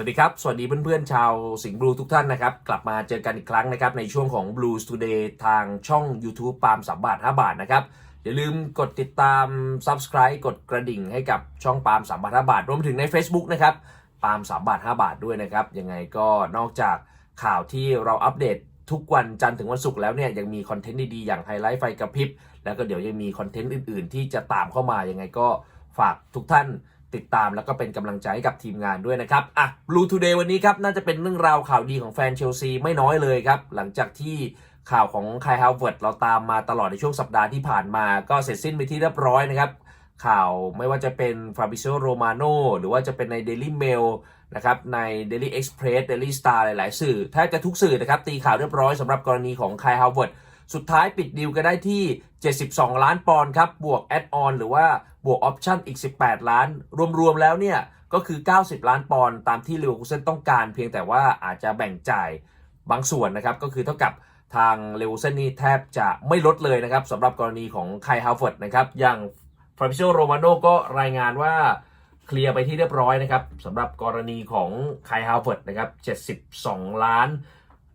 สวัสดีครับ สวัสดีเพื่อนๆ ชาวสิงห์บลูทุกท่านนะครับ กลับมาเจอกันอีกครั้งนะครับ ในช่วงของ Blues Today ทางช่อง YouTube ปาล์มสามบาท 5 บาทนะครับ อย่าลืมกดติดตาม Subscribe กดกระดิ่งให้กับช่องปาล์มสามบาท 5 บาท รวมถึงใน Facebook นะครับปาล์มสามบาท 5 บาทด้วยนะครับ ยังไงก็นอกจากข่าวที่เราอัปเดตทุกวันจันทร์ถึงวันศุกร์แล้วเนี่ยยังมีคอนเทนต์ดีๆอย่างไฮไลท์ไฟกระพริบแล้วก็เดี๋ยวยังมีคอนเทนต์อื่นๆ ที่จะตามเข้ามายังไงก็ฝากทุกท่าน ติดตามแล้วก็เป็นกำลังใจให้กับทีมงานด้วยนะครับ อะ Blue Today วันนี้ครับ น่าจะเป็นเรื่องราวข่าวดีของแฟนเชลซีไม่น้อยเลยครับ หลังจากที่ข่าวของคายฮาวเวิร์ดเราตามมาตลอดในช่วงสัปดาห์ที่ผ่านมา ก็เสร็จสิ้นไปที่เรียบร้อยนะครับ ข่าวไม่ว่าจะเป็นฟาบิโ o โรมาโนหรือว่าจะเป็นใน Daily Mail นะครับใน Daily Express Daily Star หลาย ๆ สื่อแทบจะทุกสื่อนะครับตีข่าวเรียบร้อยสำหรับกรณีของคายฮาวเวิร์ด สุดท้ายปิดดีลกันได้ที่ 72 ล้านปอนด์ครับ บวกแอดออนหรือว่าบวกออปชั่นอีก 18 ล้าน รวม ๆ แล้วเนี่ย ก็คือ 90 ล้านปอนด์ตามที่เลเวอร์คูเซนต้องการ เพียงแต่ว่าอาจจะแบ่งจ่ายบางส่วนนะครับ ก็คือเท่ากับทางเลวูเซนนี่แทบจะไม่ลดเลยนะครับสำหรับกรณีของไคฮาวเฟิร์ดนะครับ อย่างฟราบิโ o โรมาโนก็รายงานว่าเคลียร์ไปที่เรียบร้อยนะครับสำหรับกรณีของไคฮาวเฟิร์ดนะครับ 72 ล้าน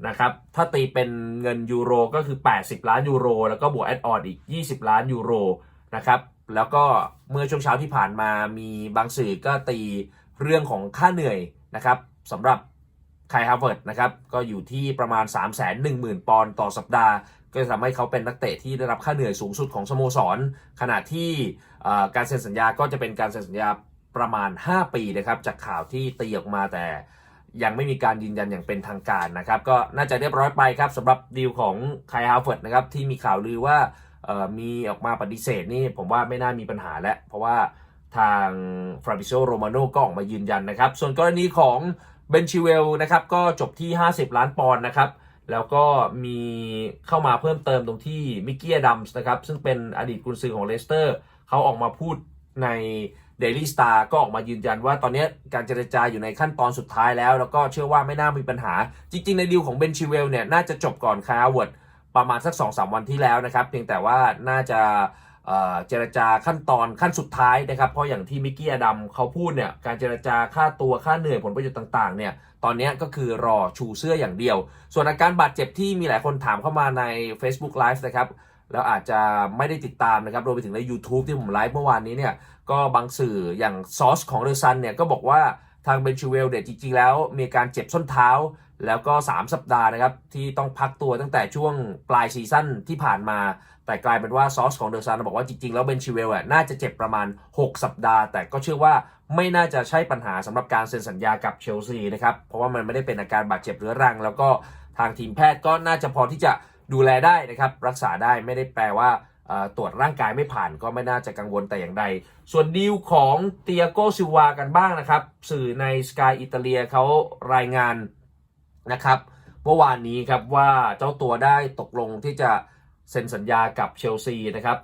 นะครับ ถ้าตีเป็นเงินยูโรก็คือ 80 ล้านยูโร แล้วก็บวกแอดออนอีก 20 ล้านยูโรนะครับ แล้วก็เมื่อช่วงเช้าที่ผ่านมามีบางสื่อก็ตีเรื่องของค่าเหนื่อยนะครับสำหรับไคฮาร์เวิร์ดนะครับ ก็อยู่ที่ประมาณ 3 1 0 0 0 0 ปอนด์ต่อสัปดาห์ ก็จะทำให้เขาเป็นนักเตะที่ได้รับค่าเหนื่อยสูงสุดของสโมสร ขณะที่การเซ็นสัญญาก็จะเป็นการเซ็นสัญญาประมาณ 5 ปีนะครับ จากข่าวที่ตีออกมาแต่ ยังไม่มีการยืนยันอย่างเป็นทางการนะครับ ก็น่าจะเรียบร้อยไปครับสำหรับดีลของไคฮาวเฟิร์ดนะครับที่มีข่าวลือว่ามีออกมาปฏิเสธนี่ผมว่าไม่น่ามีปัญหาแล้ว เพราะว่าทางฟราบิโ o โรมาโนก็ออกมายืนยันนะครับ ส่วนกรณีของเบนชิเวลนะครับก็จบที่ 50 ล้านปอนด์นะครับ แล้วก็มีเข้ามาเพิ่มเติมตรงที่มิกกี้ดัมส์นะครับซึ่งเป็นอดีตกุนซือของเลสเตอร์เขาออกมาพูดใน Daily Star ก็ออกมายืนยันว่าตอนนี้การเจรจาอยู่ในขั้นตอนสุดท้ายแล้ว แล้วก็เชื่อว่าไม่น่ามีปัญหา จริง ๆ ในดีลของเบนชิเวลเนี่ยน่าจะจบก่อนคาร์เวิร์ดประมาณสัก 2-3 วันที่แล้วนะครับ เพียงแต่ว่าน่าจะเเจรจาขั้นตอนขั้นสุดท้ายนะครับ เพราะอย่างที่มิกกี้อดัมเขาพูดเนี่ยการเจรจาค่าตัวค่าเหนื่อยผลประโยชน์ต่างๆเนี่ยตอนนี้ก็คือรอชูเสื้ออย่างเดียว ส่วนอาการบาดเจ็บที่มีหลายคนถามเข้ามาใน Facebook Live นะครับ แล้วอาจจะไม่ได้ติดตามนะครับรวมไปถึงใน YouTube ที่ผมไลฟ์เมื่อวานนี้เนี่ยก็บางสื่ออย่างซอสของเดอะซันเนี่ยก็บอกว่าทางเบนชูเวลเนี่ยจริง ๆ แล้วมีการเจ็บส้นเท้า แล้วก็ 3 สัปดาห์นะครับ ที่ต้องพักตัวตั้งแต่ช่วงปลายซีซั่นที่ผ่านมา แต่กลายเป็นว่าซอสของเดอะซันบอกว่าจริง ๆ แล้วเบนชิเวลน่าจะเจ็บประมาณ 6 สัปดาห์ แต่ก็เชื่อว่าไม่น่าจะใช่ปัญหาสำหรับการเซ็นสัญญากับเชลซีนะครับเพราะว่ามันไม่ได้เป็นอาการบาดเจ็บเรื้อรัง แล้วก็ทางทีมแพทย์ก็น่าจะพอที่จะ ดูแลได้นะครับรักษาได้ไม่ได้แปลว่าตรวจร่างกายไม่ผ่านก็ไม่น่าจะกังวลแต่อย่างใด ส่วนดีลของเตียโกซิวากันบ้างนะครับ สื่อในสกายอิตาเลียเขารายงานนะครับเมื่อวานนี้ครับว่าเจ้าตัวได้ตกลงที่จะเซ็นสัญญากับเชลซีนะครับ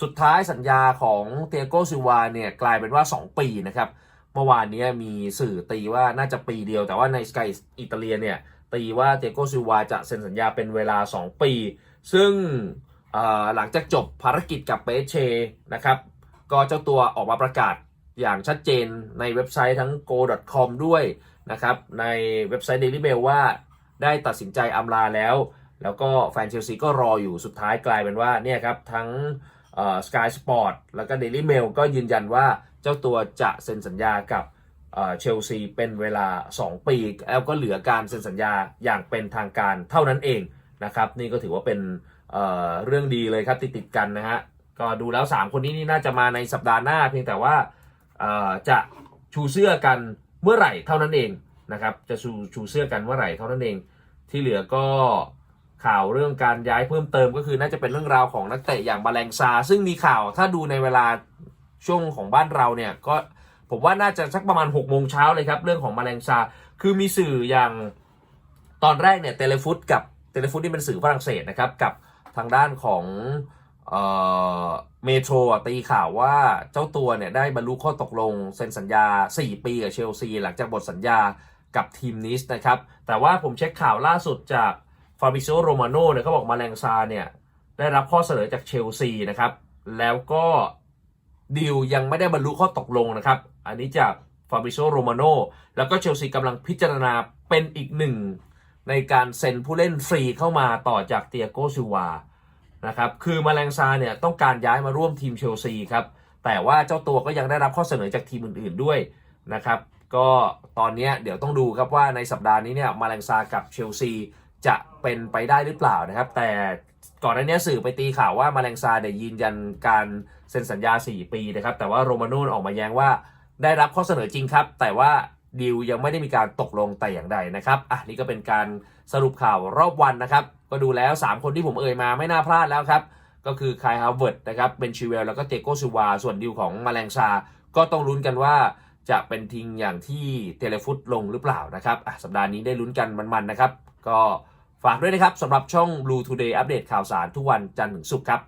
สุดท้ายสัญญาของเตียโกซิวาเนี่ยกลายเป็นว่า 2 ปีนะครับ เมื่อวานนี้มีสื่อตีว่าน่าจะปีเดียว แต่ว่าในสกายอิตาเลียเนี่ย ตีว่าเตโกซิวาจะเซ็นสัญญาเป็นเวลา 2 ปี ซึ่งหลังจากจบภารกิจกับเปเชนะครับ ก็เจ้าตัวออกมาประกาศอย่างชัดเจนในเว็บไซต์ทั้ง go.com ด้วยนะครับ ในเว็บไซต์ Daily Mail ว่าได้ตัดสินใจอำลาแล้ว แล้วก็แฟนเชลซีก็รออยู่สุดท้ายกลายเป็นว่าเนี่ยครับทั้งสกายสปอร์ตแล้วก็ Daily Mail ก็ยืนยันว่าเจ้าตัวจะเซ็นสัญญากับ เชลซีเป็นเวลา 2 ปี แล้วก็เหลือการเซ็นสัญญาอย่างเป็นทางการเท่านั้นเองนะครับ นี่ก็ถือว่าเป็นเเรื่องดีเลยครับติดติดกันนะฮะก็ดูแล้ว 3 คนนี้นี่น่าจะมาในสัปดาห์หน้า เพียงแต่ว่าจะชูเสื้อกันเมื่อไหร่เท่านั้นเองนะครับ จะชูชูเสื้อกันเมื่อไหร่เท่านั้นเอง ที่เหลือก็ข่าวเรื่องการย้ายเพิ่มเติมก็คือน่าจะเป็นเรื่องราวของนักเตะอย่างบาแลงซา ซึ่งมีข่าวถ้าดูในเวลาช่วงของบ้านเราเนี่ยก็ ผมว่าน่าจะสักประมาณ6กโมงเช้าเลยครับ เรื่องของมาแลงซาคือมีสื่ออย่างตอนแรกเนี่ยเตเลฟุตกับเตเลฟุตนี่เป็นสื่อฝรั่งเศสนะครับ กับทางด้านของเอ่อเมโทรตีข่าวว่าเจ้าตัวเนี่ยได้บรรลุข้อตกลงเซ็นสัญญา 4 ปีกับเชลซีหลังจากหมดสัญญากับทีมนิสนะครับ แต่ว่าผมเช็คข่าวล่าสุดจากฟาบิโ o โรมาโนเนี่ยเขาบอกมาแลงซาเนี่ยได้รับข้อเสนอจากเชลซีนะครับ แล้วก็ดีลยังไม่ได้บรรลุข้อตกลงนะครับ อันนี้จากฟาบริโซโรมาโนแล้วก็เชลซีกำลังพิจารณาเป็นอีกหนึ่ง ในการเซ็นผู้เล่นฟรีเข้ามาต่อจากเตียโกซิวานะครับคือมาแรงซาเนี่ยต้องการย้ายมาร่วมทีมเชลซีครับแต่ว่าเจ้าตัวก็ยังได้รับข้อเสนอจากทีมอื่นๆด้วยนะครับก็ตอนนี้เดี๋ยวต้องดูครับว่าในสัปดาห์นี้เนี่ยมาแรงซากับเชลซีจะเป็นไปได้หรือเปล่านะครับ แต่ก่อนหน้านี้สื่อไปตีข่าวว่ามาแรงซาเนี่ยยืนยันการเซ็นสัญญา 4 ปีนะครับแต่ว่าโรมาโน่ออกมาแย้งว่า ได้รับข้อเสนอจริงครับ แต่ว่าดีลยังไม่ได้มีการตกลงแต่อย่างใดนะครับอะนี่ก็เป็นการสรุปข่าวรอบวันนะครับ ก็ดูแล้ว 3 คนที่ผมเอ่ยมาไม่น่าพลาดแล้วครับ ก็คือคายฮาวเวิร์ดนะครับเบนชิเวลแล้วก็เตโกซิวา ส่วนดีลของมาแรงซาก็ต้องลุ้นกันว่าจะเป็นทิงอย่างที่เทเลฟุตลงหรือเปล่านะครับอะสัปดาห์นี้ได้ลุ้นกันมันๆนะครับ ก็ฝากด้วยนะครับสำหรับช่อง Blue Today อัปเดตข่าวสารทุกวันจันทร์ถึงศุกร์ครับ